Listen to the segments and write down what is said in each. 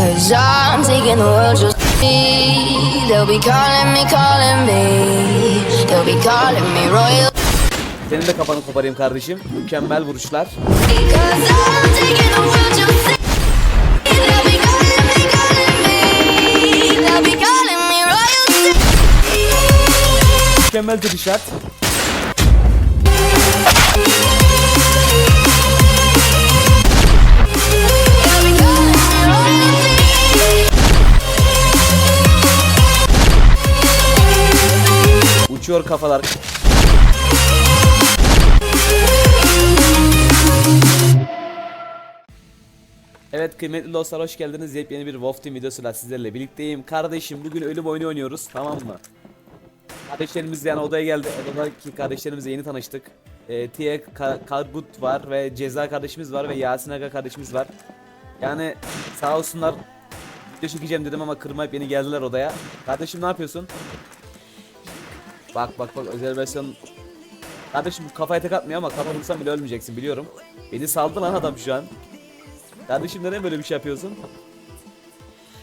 Cause I'm taking the world just me. They'll be calling me, calling me. They'll be calling me royal. Senin de kafanı koparayım kardeşim. Mükemmel vuruşlar. Cause I'm taking Uçuyor kafalar. Evet kıymetli dostlar hoş geldiniz. Yepyeni bir Wolf Team videosuyla sizlerle birlikteyim. Kardeşim bugün ölüm oyunu oynuyoruz tamam mı? Kardeşlerimiz yani odaya geldi. Odadaki kardeşlerimizle yeni tanıştık. E, Tiye Ka- Kargut var ve Ceza kardeşimiz var ve Yasin Aga kardeşimiz var. Yani sağ olsunlar video çekeceğim dedim ama kırmayıp yeni geldiler odaya. Kardeşim ne yapıyorsun? Bak bak bak versiyon Kardeşim kafaya tek atmıyor ama kafa bile ölmeyeceksin biliyorum. Beni saldı lan adam şu an. Kardeşim neden böyle bir şey yapıyorsun?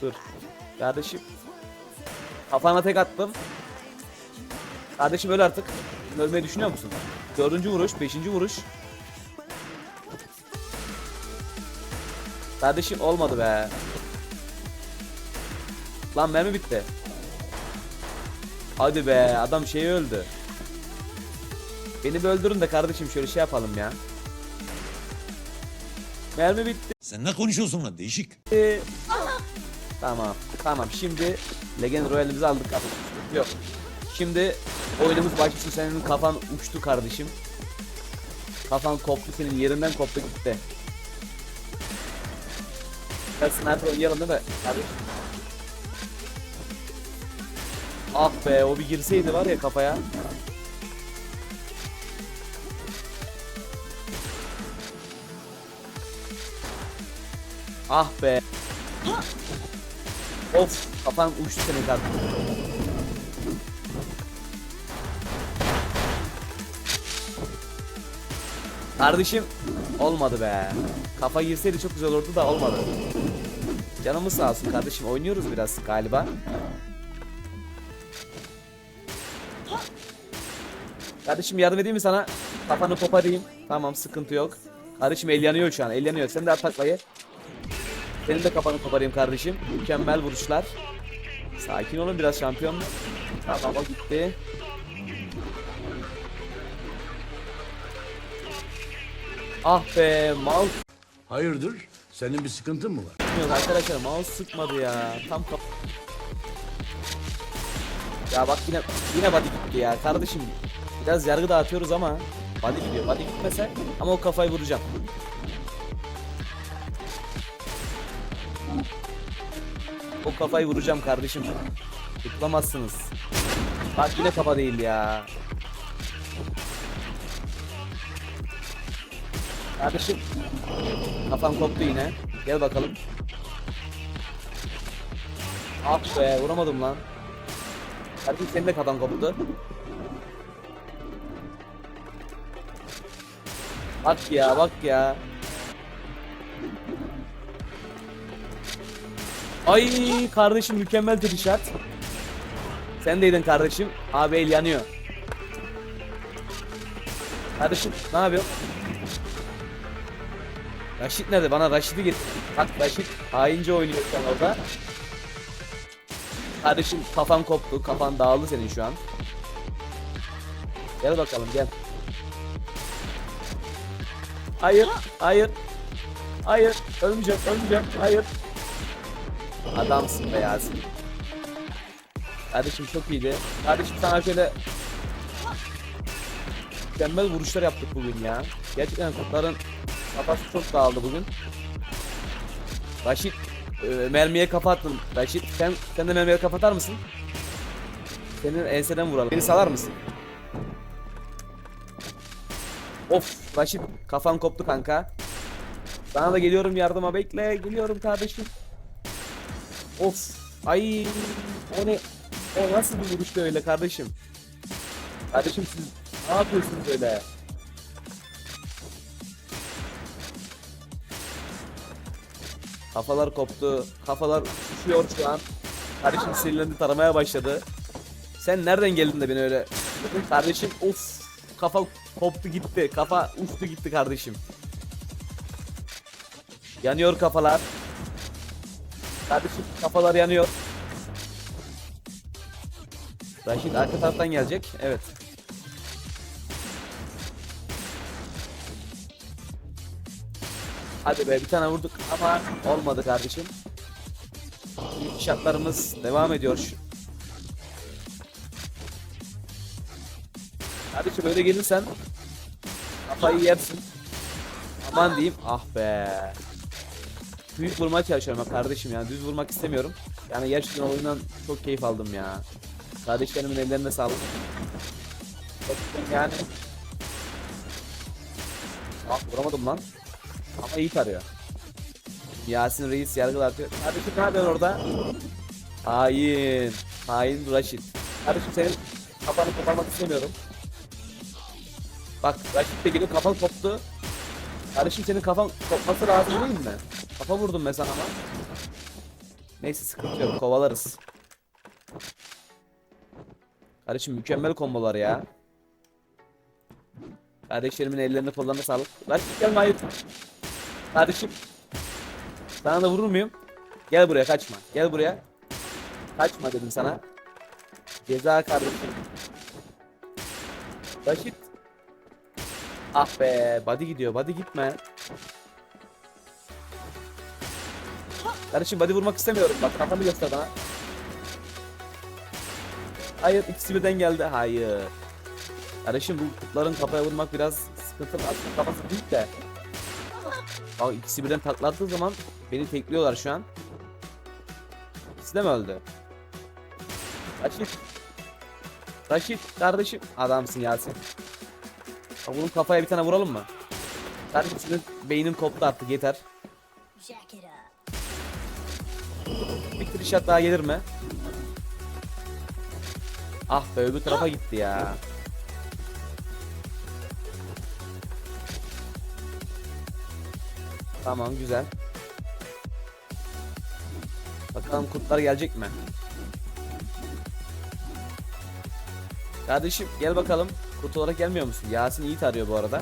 Dur. Kardeşim. Kafana tek attım. Kardeşim öl artık. Ölmeyi düşünüyor musun? Dördüncü vuruş, beşinci vuruş. Kardeşim olmadı be. Lan mermi bitti. Hadi be adam şeyi öldü. Beni bir öldürün de kardeşim şöyle şey yapalım ya. Mermi bitti. Sen ne konuşuyorsun lan değişik. Tamam. Tamam şimdi Legend Royale'imizi aldık kardeşim. Yok. Şimdi oyunumuz başlasın. Senin kafan uçtu kardeşim. Kafan koptu senin yerinden koptu gitti. Ya sniper oynayalım değil mi? Kardeşim. Ah be o bir girseydi var ya kafaya. Ah be. Of kafan uçtu senin kardeşim. Kardeşim olmadı be. Kafa girseydi çok güzel olurdu da olmadı. Canımız sağ olsun kardeşim oynuyoruz biraz galiba. Kardeşim yardım edeyim mi sana? Kafanı koparayım. Tamam sıkıntı yok. Kardeşim el yanıyor şu an el yanıyor. Sen de at taklayı. Senin de kafanı koparayım kardeşim. Mükemmel vuruşlar. Sakin olun biraz şampiyon. Tamam o gitti. Ah be mouse Hayırdır? Senin bir sıkıntın mı var? sıkmıyor arkadaşlar mouse sıkmadı ya. Tam kap Ya bak yine yine body gitti ya kardeşim. Biraz yargı dağıtıyoruz ama body gidiyor. Body gitmese ama o kafayı vuracağım. O kafayı vuracağım kardeşim. Tutlamazsınız. Bak yine kafa değil ya. Kardeşim. Kafam koptu yine. Gel bakalım. Ah be vuramadım lan. Kardeşim senin de kafan koptu. Bak ya bak ya. Ay kardeşim mükemmel şart. Sen deydin kardeşim. Abi el yanıyor. Kardeşim ne yapıyorsun? Raşit nerede? Bana Raşit'i git. Bak Raşit haince oynuyor an orada. Kardeşim kafan koptu. Kafan dağıldı senin şu an. Gel bakalım gel. Hayır, hayır. Hayır, ölmeyeceğim, ölmeyeceğim. Hayır. Adamsın be Yasin. Kardeşim çok iyiydi. Kardeşim sana şöyle mükemmel vuruşlar yaptık bugün ya. Gerçekten kurtların kafası çok dağıldı bugün. Raşit e, mermiye kafa attın. Raşit sen, sen de mermiye kafa atar mısın? Senin enseden vuralım. Beni salar mısın? Of Raşit kafan koptu kanka. Sana da geliyorum yardıma bekle. Geliyorum kardeşim. Of. Ay o ne? O nasıl bir vuruştu öyle kardeşim? Kardeşim siz ne yapıyorsunuz öyle? Kafalar koptu. Kafalar düşüyor şu an. Kardeşim sinirlendi taramaya başladı. Sen nereden geldin de beni öyle? Kardeşim of kafa koptu gitti. Kafa uçtu gitti kardeşim. Yanıyor kafalar. Kardeşim kafalar yanıyor. Raşit arka taraftan gelecek. Evet. Hadi be bir tane vurduk ama olmadı kardeşim. Şartlarımız devam ediyor. Kardeşim böyle gelirsen kafayı yersin. Aman diyeyim. Ah be. Büyük vurmaya çalışıyorum ben kardeşim yani düz vurmak istemiyorum. Yani gerçekten oyundan çok keyif aldım ya. Kardeşlerimin ellerine sağlık. Yani. Ah vuramadım lan. Ama iyi tarıyor. Yasin Reis yargılatıyor. Kardeşim ne yapıyorsun orada? Hain. Hain Raşit. Kardeşim senin kafanı koparmak istemiyorum. Bak Raşit de geliyor kafan koptu. Kardeşim senin kafan kopması lazım değil mi? Kafa vurdum ben sana ama. Neyse sıkıntı yok kovalarız. Kardeşim mükemmel kombolar ya. Kardeşlerimin ellerine kollarına sağlık. Raşit gelme hayır. Kardeşim. Sana da vurur muyum? Gel buraya kaçma. Gel buraya. Kaçma dedim sana. Ceza kardeşim. Raşit. Ah be. Body gidiyor. Body gitme. Kardeşim body vurmak istemiyorum. Bak kafamı göster bana. Hayır ikisi birden geldi. Hayır. Kardeşim bu kutların kafaya vurmak biraz sıkıntılı. Aslında kafası büyük de. Bak ikisi birden taklattığı zaman beni tekliyorlar şu an. İkisi de mi öldü? Raşit. Raşit kardeşim. Adamsın Yasin. Bak bunun kafaya bir tane vuralım mı? Kardeşim senin beynin koptu artık yeter. Bir trişat daha gelir mi? Ah be öbür tarafa gitti ya. Tamam güzel. Bakalım kurtlar gelecek mi? Kardeşim gel bakalım. Kurt olarak gelmiyor musun? Yasin iyi tarıyor bu arada.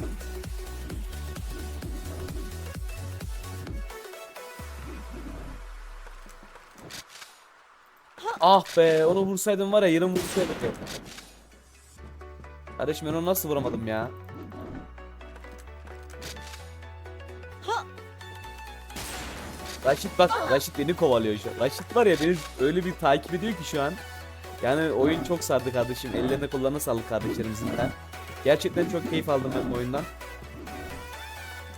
Ah be onu vursaydım var ya yarım vursaydım. Kardeşim ben onu nasıl vuramadım ya? Raşit bak Raşit beni kovalıyor şu an. Raşit var ya beni öyle bir takip ediyor ki şu an. Yani oyun çok sardı kardeşim. Ellerine kollarına sağlık kardeşlerimizin de. Gerçekten çok keyif aldım ben bu oyundan.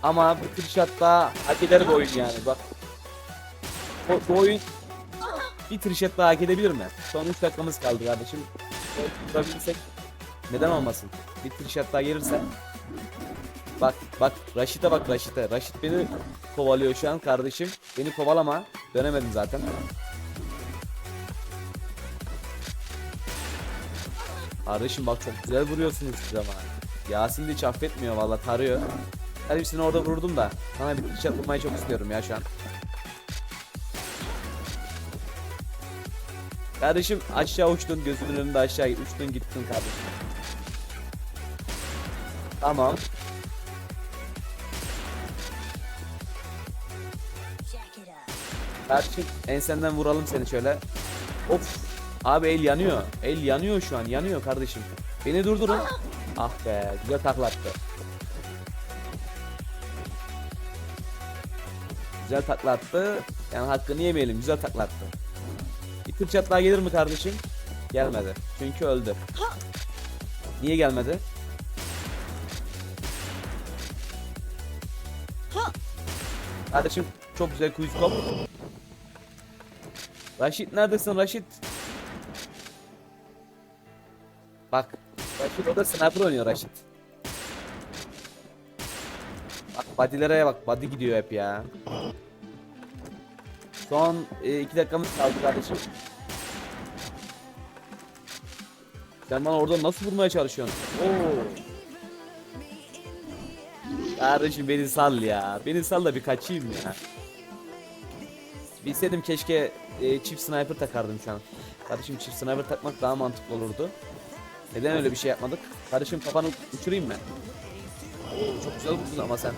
Ama shot daha hak eder bu oyun yani bak. Bu, bu oyun bir trişet daha hak edebilir mi? Son 3 dakikamız kaldı kardeşim. Tutabilirsek neden olmasın? Bir trişet daha gelirse. Bak bak Raşit'e bak Raşit'e. Raşit beni kovalıyor şu an kardeşim. Beni kovalama. Dönemedim zaten. Kardeşim bak çok güzel vuruyorsunuz siz ama. Yasin de hiç affetmiyor valla tarıyor. Hadi seni orada vurdum da. Sana bir trişet vurmayı çok istiyorum ya şu an. Kardeşim aşağı uçtun gözümün önünde aşağı uçtun gittin kardeşim. Tamam. Kardeşim ensenden vuralım seni şöyle. Of. Abi el yanıyor. El yanıyor şu an. Yanıyor kardeşim. Beni durdurun. Ah be. Güzel taklattı. Güzel taklattı. Yani hakkını yemeyelim. Güzel taklattı. Bir tır çatlağı gelir mi kardeşim? Gelmedi. Çünkü öldü. Niye gelmedi? Kardeşim çok güzel quiz kop. Raşit neredesin Raşit? Bak. Raşit o da sniper oynuyor Raşit. Bak body'lere bak. Body gidiyor hep ya. Son 2 dakikamız kaldı kardeşim. Sen bana orada nasıl vurmaya çalışıyorsun? Oo. Kardeşim beni sal ya. Beni sal da bir kaçayım ya. Bilseydim keşke e, çift sniper takardım şu an. Kardeşim çift sniper takmak daha mantıklı olurdu. Neden öyle bir şey yapmadık? Kardeşim kafanı uçurayım mı? Oo, çok güzel vurdun ama sen.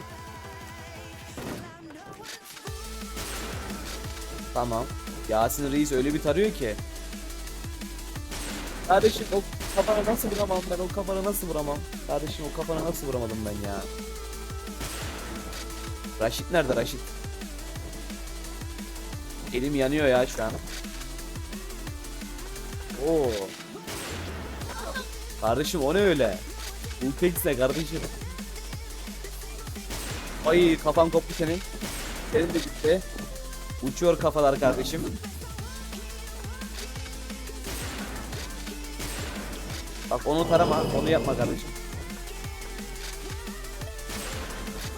Tamam. Yasin Reis öyle bir tarıyor ki. Kardeşim o kafana nasıl vuramam ben o kafana nasıl vuramam? Kardeşim o kafana nasıl vuramadım ben ya? Raşit nerede Raşit? Elim yanıyor ya şu an. Oo. Kardeşim o ne öyle? Ultex ne kardeşim? Ay kafan koptu senin. Senin de gitti. Uçuyor kafalar kardeşim. Bak onu tarama, onu yapma kardeşim.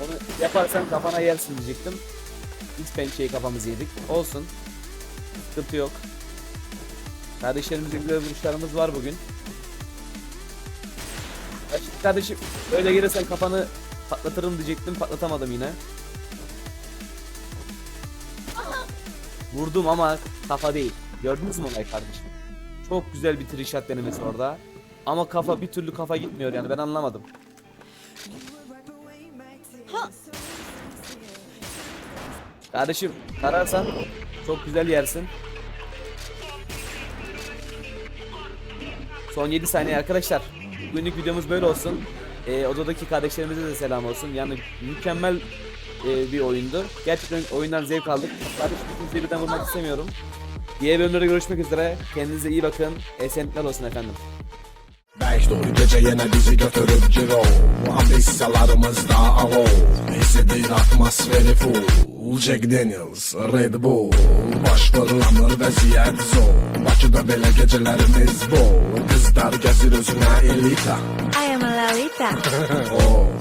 Onu yaparsan kafana yersin diyecektim. Hiç pençeyi kafamızı yedik. Olsun. Sıkıntı yok. Kardeşlerimizle güzel var bugün. Ya şimdi kardeşim öyle gelirsen kafanı patlatırım diyecektim patlatamadım yine. Vurdum ama kafa değil. Gördünüz mü olay kardeşim? Çok güzel bir trishot denemesi orada. Ama kafa bir türlü kafa gitmiyor yani ben anlamadım. Kardeşim tararsan çok güzel yersin. Son 7 saniye arkadaşlar. Bugünlük videomuz böyle olsun. Ee, odadaki kardeşlerimize de selam olsun. Yani mükemmel e, bir oyundu. Gerçekten oyundan zevk aldık. Kardeşim kimseyi birden vurmak istemiyorum. Diğer bölümlerde görüşmek üzere. Kendinize iyi bakın. Esenlikler olsun efendim. Beş dolu gece yine bizi götürüp ciro Ambisalarımızda alo Hissedin atmosferi full Jack Daniels, Red Bull Baş fırlanır vəziyyət zor Bakıda belə gecelərimiz bol. Kızlar gəzir özünə elita I am a Lalita. oh,